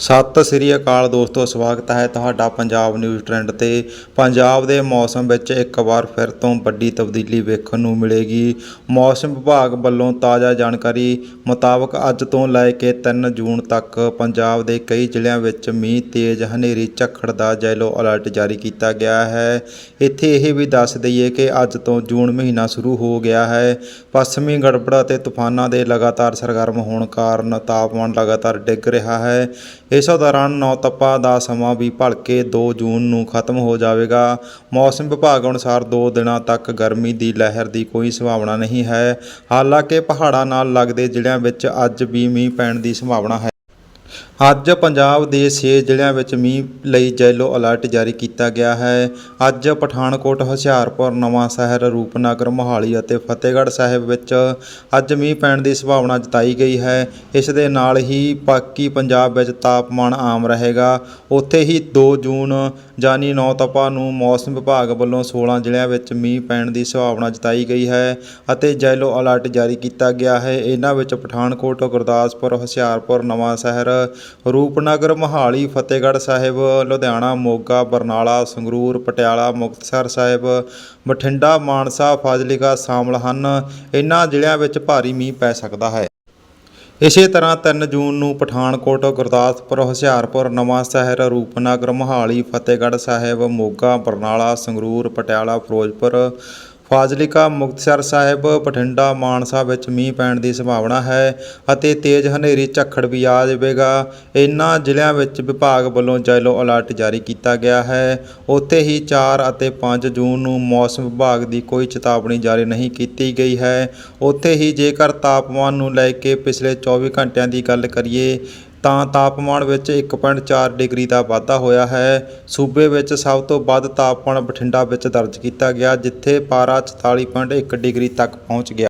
ਸਤਿ ਸ੍ਰੀ ਅਕਾਲ ਦੋਸਤੋ, ਸਵਾਗਤ ਹੈ ਤੁਹਾਡਾ ਪੰਜਾਬ ਨਿਊਜ਼ ਟ੍ਰੈਂਡ ਤੇ। ਪੰਜਾਬ ਦੇ ਮੌਸਮ ਵਿੱਚ ਇੱਕ ਵਾਰ ਫਿਰ ਤੋਂ ਵੱਡੀ ਤਬਦੀਲੀ ਵੇਖਣ ਨੂੰ ਮਿਲੇਗੀ। ਮੌਸਮ ਵਿਭਾਗ ਵੱਲੋਂ ਤਾਜ਼ਾ ਜਾਣਕਾਰੀ ਮੁਤਾਬਕ ਅੱਜ ਤੋਂ ਲੈ ਕੇ 3 ਜੂਨ ਤੱਕ ਪੰਜਾਬ ਦੇ ਕਈ ਜ਼ਿਲ੍ਹਿਆਂ ਵਿੱਚ ਮੀਂਹ, ਤੇਜ਼, ਹਨੇਰੀ, ਝੱਖੜ ਦਾ ਜੈਲੋ ਅਲਰਟ ਜਾਰੀ ਕੀਤਾ ਗਿਆ ਹੈ। ਇੱਥੇ ਇਹ ਵੀ ਦੱਸ ਦਈਏ ਕਿ ਅੱਜ ਤੋਂ ਜੂਨ ਮਹੀਨਾ ਸ਼ੁਰੂ ਹੋ ਗਿਆ ਹੈ। ਪੱਛਮੀ ਗੜਬੜ ਅਤੇ ਤੂਫਾਨਾਂ ਦੇ ਲਗਾਤਾਰ ਸਰਗਰਮ ਹੋਣ ਕਾਰਨ ਤਾਪਮਾਨ ਲਗਾਤਾਰ ਡਿੱਗ ਰਿਹਾ ਹੈ। ਇਸ ਦੌਰਾਨ ਨੌਤੱਪਾ ਦਾ ਸਮਾਂ ਵੀ ਭਲਕੇ 2 ਜੂਨ ਨੂੰ ਖਤਮ ਹੋ ਜਾਵੇਗਾ। ਮੌਸਮ ਵਿਭਾਗ ਅਨੁਸਾਰ 2 ਦਿਨਾਂ ਤੱਕ ਗਰਮੀ ਦੀ ਲਹਿਰ ਦੀ ਕੋਈ ਸੰਭਾਵਨਾ ਨਹੀਂ ਹੈ। ਹਾਲਾਂਕਿ ਪਹਾੜਾਂ ਨਾਲ ਲੱਗਦੇ ਜ਼ਿਲ੍ਹਿਆਂ ਵਿੱਚ ਅੱਜ ਵੀ ਮੀਂਹ ਪੈਣ ਦੀ ਸੰਭਾਵਨਾ ਹੈ। ਅੱਜ ਪੰਜਾਬ ਦੇ 6 ਜ਼ਿਲ੍ਹਿਆਂ ਵਿੱਚ ਮੀਂਹ ਲਈ ਯੈਲੋ ਅਲਰਟ ਜਾਰੀ ਕੀਤਾ ਗਿਆ ਹੈ। ਅੱਜ ਪਠਾਨਕੋਟ, ਹੁਸ਼ਿਆਰਪੁਰ, ਨਵਾਂ ਸ਼ਹਿਰ, ਰੂਪਨਗਰ, ਮੋਹਾਲੀ ਅਤੇ ਫਤਿਹਗੜ੍ਹ ਸਾਹਿਬ ਵਿੱਚ ਅੱਜ ਮੀਂਹ ਪੈਣ ਦੀ ਸੰਭਾਵਨਾ ਜਤਾਈ ਗਈ ਹੈ। ਇਸ ਦੇ ਨਾਲ ਹੀ ਬਾਕੀ ਪੰਜਾਬ ਵਿੱਚ ਤਾਪਮਾਨ ਆਮ ਰਹੇਗਾ। ਉੱਥੇ ਹੀ 2 ਜੂਨ ਜਾਨੀ 9 ਤਪਾ ਨੂੰ ਮੌਸਮ ਵਿਭਾਗ ਵੱਲੋਂ 16 ਜ਼ਿਲ੍ਹਿਆਂ ਵਿੱਚ ਮੀਂਹ ਪੈਣ ਦੀ ਸੰਭਾਵਨਾ ਜਤਾਈ ਗਈ ਹੈ ਅਤੇ ਯੈਲੋ ਅਲਰਟ ਜਾਰੀ ਕੀਤਾ ਗਿਆ ਹੈ। ਇਹਨਾਂ ਵਿੱਚ ਪਠਾਨਕੋਟ, ਗੁਰਦਾਸਪੁਰ, ਹੁਸ਼ਿਆਰਪੁਰ, ਨਵਾਂ ਸ਼ਹਿਰ ਰੂਪਨਗਰ ਮੋਹਾਲੀ ਫਤਿਹਗੜ੍ਹ ਸਾਹਿਬ, ਲੁਧਿਆਣਾ ਮੋਗਾ, ਬਰਨਾਲਾ, ਸੰਗਰੂਰ, ਪਟਿਆਲਾ, ਮੁਕਤਸਰ ਸਾਹਿਬ, ਬਠਿੰਡਾ, ਮਾਨਸਾ, ਫਾਜ਼ਿਲਕਾ ਸ਼ਾਮਲ ਹਨ। ਇਹਨਾਂ ਜ਼ਿਲ੍ਹਿਆਂ ਵਿੱਚ ਭਾਰੀ ਮੀਂਹ ਪੈ ਸਕਦਾ ਹੈ। ਇਸੇ ਤਰ੍ਹਾਂ 3 ਜੂਨ ਨੂੰ ਪਠਾਨਕੋਟ, ਗੁਰਦਾਸਪੁਰ, ਹੁਸ਼ਿਆਰਪੁਰ, ਨਵਾਂ ਸ਼ਹਿਰ, ਰੂਪਨਗਰ, ਮੋਹਾਲੀ, ਫਤਿਹਗੜ੍ਹ ਸਾਹਿਬ, ਮੋਗਾ, ਬਰਨਾਲਾ, ਸੰਗਰੂਰ, ਪਟਿਆਲਾ, ਫਿਰੋਜ਼ਪੁਰ ਫਾਜ਼ਿਲਕਾ ਮੁਕਤਸਰ ਸਾਹਿਬ ਬਠਿੰਡਾ ਮਾਨਸਾ ਵਿੱਚ ਮੀਂਹ ਪੈਣ ਦੀ ਸੰਭਾਵਨਾ ਹੈ ਅਤੇ ਤੇਜ਼ ਹਨੇਰੀ ਝੱਖੜ ਵੀ ਆ ਜਾਵੇਗਾ। ਇਨ੍ਹਾਂ ਜ਼ਿਲ੍ਹਿਆਂ ਵਿੱਚ ਵਿਭਾਗ ਵੱਲੋਂ ਯੈਲੋ ਅਲਰਟ ਜਾਰੀ ਕੀਤਾ ਗਿਆ ਹੈ। ਉੱਥੇ ਹੀ 4 ਅਤੇ 5 ਜੂਨ ਨੂੰ ਮੌਸਮ ਵਿਭਾਗ ਦੀ ਕੋਈ ਚੇਤਾਵਨੀ ਜਾਰੀ ਨਹੀਂ ਕੀਤੀ ਗਈ ਹੈ। ਉੱਥੇ ਹੀ ਜੇਕਰ ਤਾਪਮਾਨ ਨੂੰ ਲੈ ਕੇ ਪਿਛਲੇ 24 ਘੰਟਿਆਂ ਦੀ ਗੱਲ ਕਰੀਏ ਤਾਂ ਤਾਪਮਾਨ ਵਿੱਚ 1.4 ਡਿਗਰੀ ਦਾ ਵਾਧਾ ਹੋਇਆ ਹੈ। ਸੂਬੇ ਵਿੱਚ ਸਭ ਤੋਂ ਵੱਧ ਤਾਪਮਾਨ ਬਠਿੰਡਾ ਵਿੱਚ ਦਰਜ ਕੀਤਾ ਗਿਆ, ਜਿੱਥੇ ਪਾਰਾ 44.1 ਡਿਗਰੀ ਤੱਕ ਪਹੁੰਚ ਗਿਆ।